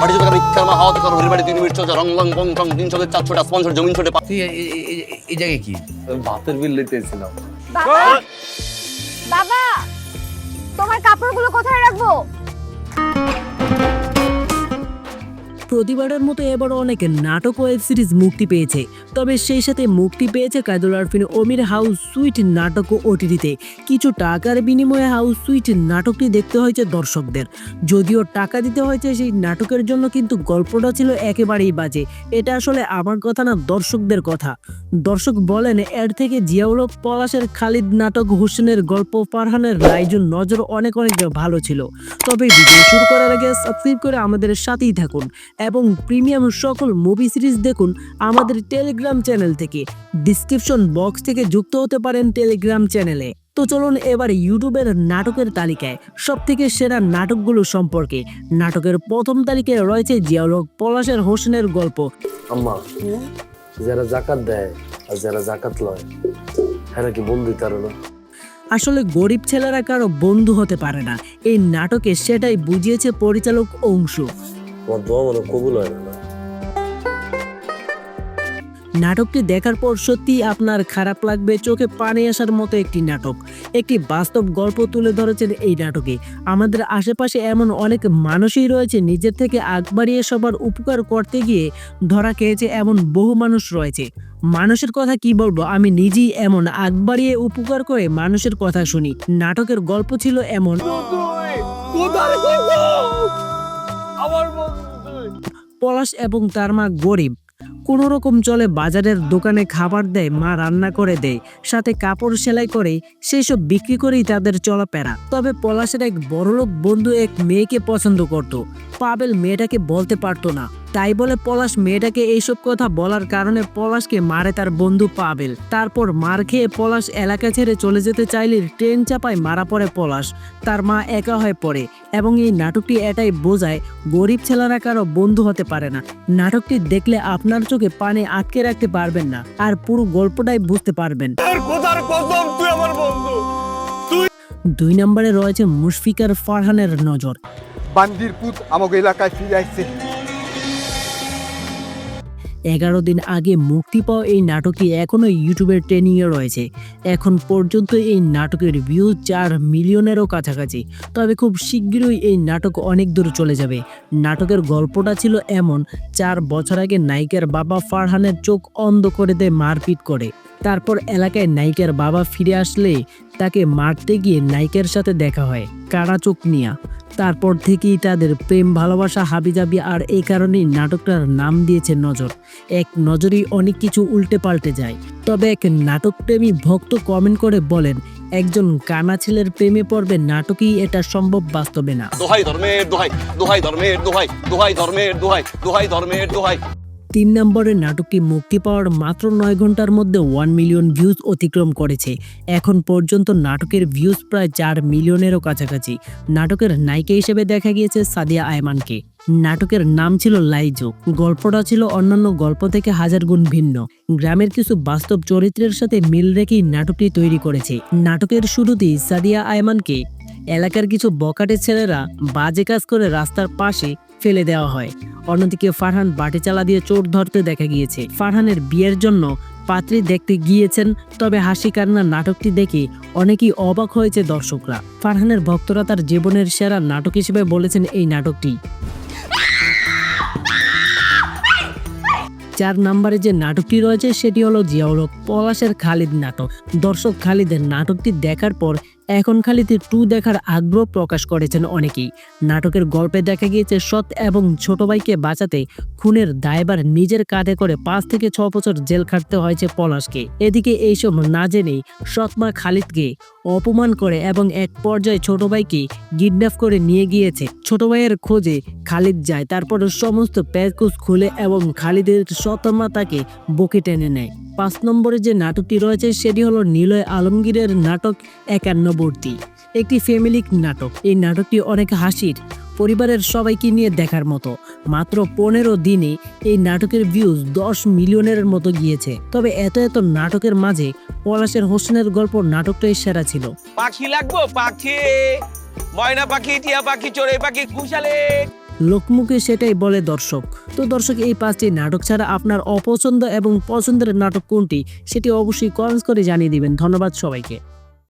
বাড়ি চোখে ভিক্ষার মা হাওয়া থেকে হরিবাড়ি তিন মিনিট চলছে রং রং বং টং তিন চোখে চার ছোটা স্পন্সর জমিন ছোটে তুই এই জায়গায় কি? ভাতের বিল লইতেছিলাম বাবা! বাবা! তোমার কাপড়গুলো কোথায় রাখব? প্রতিবারের মতো এবারও অনেক নাটক ওয়েব সিরিজ মুক্তি পেয়েছে। তবে সেই সাথে মুক্তি পেয়েছে কায়দুল আরফিন অমির হাউস সুইট নাটক ও ওটিটিতে। কিছু টাকার বিনিময়ে হাউস সুইট নাটকটি দেখতে হয়েছে দর্শকদের। যদিও টাকা দিতে হয়েছে সেই নাটকের জন্য কিন্তু গল্পটা ছিল একেবারেই বাজে। এটা আসলে আমার কথা না, দর্শকদের কথা। দর্শক বলেন, এর থেকে জিয়াউল পলাশের খালিদ নাটক হোসেনের গল্প ফারহানের রাইজুন নজর অনেক অনেক ভালো ছিল। তবে ভিডিও শুরু করার আগে সাবস্ক্রাইব করে আমাদের সাথেই থাকুন। এবং প্রিমিয়াম সকল মুভি সিরিজ দেখুন আমাদের টেলিগ্রাম চ্যানেল থেকে। ডিসক্রিপশন বক্স থেকে যুক্ত হতে পারেন টেলিগ্রাম চ্যানেলে তো চলুন এবার ইউটিউবের নাটকের তালিকায় সব থেকে সেরা নাটকগুলো সম্পর্কে। নাটকের প্রথম তালিকায় রয়েছে জিয়াউল হক পলাশের হোসেনের গল্প। আম্মা যারা জাকাত দেয় আর যারা জাকাত লয় কি বন্ধু তার না? আসলে গরিব ছেলেরা কারও বন্ধু হতে পারে না। এই নাটকে সেটাই বুঝিয়েছে পরিচালক অংশু। আমার দোয়া মনে কবুল হয় না। নাটকটি দেখার পর সত্যি আপনার খারাপ লাগবে চোখে পানি আসার মতো একটি নাটক। একটি বাস্তব গল্প তুলে ধরেছেন এই নাটকে। আমাদের আশেপাশে এমন অনেক মানুষই রয়েছে নিজের থেকে আগ বাড়িয়ে সবার উপকার করতে গিয়ে ধরা খেয়েছে এমন বহু মানুষ রয়েছে। মানুষের কথা কি বলব? আমি নিজেই এমন আগ বাড়িয়ে উপকার করে মানুষের কথা শুনি। নাটকের গল্প ছিল এমন। পলাশ এবং তার মা গরিব। কোনো রকম চলে বাজারের দোকানে খাবার দেয়, মা রান্না করে দেয়, সাথে কাপড় সেলাই করে সেই সব বিক্রি করেই তাদের চলাফেরা। তবে পলাশের এক বড়লোক বন্ধু এক মেয়েকে পছন্দ করত। পাবেল মেয়েটাকে বলতে পারতো না। তাই বলে পলাশ মেয়েটাকে এইসব কথা বলার কারণে পলাশকে মারে তার বন্ধু পাবেল। তারপর মার খেয়ে পলাশ এলাকা ছেড়ে চলে যেতে চাইলে ট্রেন চাপায় মারা পড়ে পলাশ। তার মা একা হয়ে পড়ে এবং এই নাটকটি এটাই বোঝায় গরিব ছেলেরা কারও বন্ধু হতে পারে না। নাটকটি দেখলে আপনার চোখে পানি আটকে রাখতে পারবেন না আর পুরো গল্পটাই বুঝতে পারবেন। দুই নম্বরে রয়েছে মুশফিকার ফারহানের নজর। বান্দির পুত আমাকে এলাকায় ফিরে আসছে। এগারো দিন আগে মুক্তি পাওয়া এই নাটকটি এখনও ইউটিউবের ট্রেনিংয়ে রয়েছে। এখন পর্যন্ত এই নাটকের ভিউ চার মিলিয়নেরও কাছাকাছি। তবে খুব শীঘ্রই এই নাটক অনেক দূর চলে যাবে। নাটকের গল্পটা ছিল এমন, চার বছর আগে নায়িকার বাবা ফারহানের চোখ অন্ধ করে দেয় মারপিট করে। তারপর এলাকায় নায়িকার বাবা ফিরে আসলে তাকে মারতে গিয়ে নায়িকার সাথে দেখা হয়, কারা চোখ নিয়া। তারপর থেকেই তাদের প্রেম, ভালোবাসা, হাবিজাবি আর এই কারণেই নাটকটার নাম দিয়েছে নজর। এক নজরেই অনেক কিছু উল্টে পাল্টে যায়। তবে এক নাটকপ্রেমী ভক্ত কমেন্ট করে বলেন, একজন কানা ছেলের প্রেমে পড়বে নাটকেই এটা সম্ভব বাস্তবে না। দোহাই ধর্মের দোহাই দোহাই ধর্মের দোহাই দোহাই ধর্মের দোহাই দোহাই ধর্মের দোহাই। তিন নম্বরের নাটকটি মুক্তি পাওয়ার মাত্র নয় ঘণ্টার মধ্যে ওয়ান মিলিয়ন ভিউজ অতিক্রম করেছে। এখন পর্যন্ত নাটকের ভিউজ প্রায় চার মিলিয়নেরও কাছাকাছি। নাটকের নায়িকা হিসেবে দেখা গিয়েছে সাদিয়া আয়মানকে। নাটকের নাম ছিল লাইজো। গল্পটা ছিল অন্যান্য গল্প থেকে হাজার গুণ ভিন্ন। গ্রামের কিছু বাস্তব চরিত্রের সাথে মিল রেখেই নাটকটি তৈরি করেছে। নাটকের শুরুতেই সাদিয়া আয়মানকে এলাকার কিছু বকাটে ছেলেরা বাজে কাজ করে রাস্তার পাশে ফেলে দেওয়া হয়। অন্যদিকে ফারহান বাটি চালা দিয়ে চোর ধরতে দেখা গিয়েছে। ফারহানের বিয়ের জন্য পাত্রী দেখতে গিয়েছেন, তবে হাসি কান্নার নাটকটি দেখে অনেকেই অবাক হয়েছে দর্শকরা। ফারহানের ভক্তরা তার জীবনের সেরা নাটক হিসেবে বলেছেন এই নাটকটি। চার নম্বরে যে নাটকটি রয়েছে, সেটি হলো জিয়াউল পলাশের খালিদ নাটক। দর্শক খালিদের নাটকটি দেখার পর এখন খালিতে টু দেখার আগ্রহ প্রকাশ করেছেন অনেকেই। নাটকের গল্পে দেখা গিয়েছে, সৎ এবং ছোট ভাইকে বাঁচাতে খুনের দায়বার নিজের কাঁধে করে পাঁচ থেকে ছ বছর জেল খাটতে হয়েছে পলাশকে। এদিকে এইসব না জেনেই সৎমা খালিদকে অপমান করে এবং এক পর্যায়ে ছোট ভাইকে কিডন্যাপ করে নিয়ে গিয়েছে। ছোট ভাইয়ের খোঁজে খালিদ যায়, তারপর সমস্ত প্যাকুজ খুলে এবং খালিদের সতমা তাকে বকে টেনে নেয়। পাঁচ নম্বরে যে নাটকটি রয়েছে, সেটি হলো নীলয় আলমগীরের নাটক একান্নবর্তী। একটি ফ্যামিলিক নাটক। এই নাটকটি অনেক হাসির পরিবারের সবাইকে নিয়ে দেখার মতো। মাত্র পনেরো দিনে এই নাটকের ভিউজ দশ মিলিয়নের মতো গিয়েছে। তবে এত এত নাটকের মাঝে পলাশের হোসেনের গল্প নাটকটাই সেরা ছিল। পাখি লাগবো পাখি। ময়না পাখি টিয়া পাখি চড়ে পাখি ঘুষালে লোকমুখে সেটাই বলে দর্শক। তো দর্শক এই পাঁচটি নাটক ছাড়া আপনার অপছন্দ এবং পছন্দের নাটক কোনটি সেটি অবশ্যই কমেন্টস করে জানিয়ে দিবেন। ধন্যবাদ সবাইকে।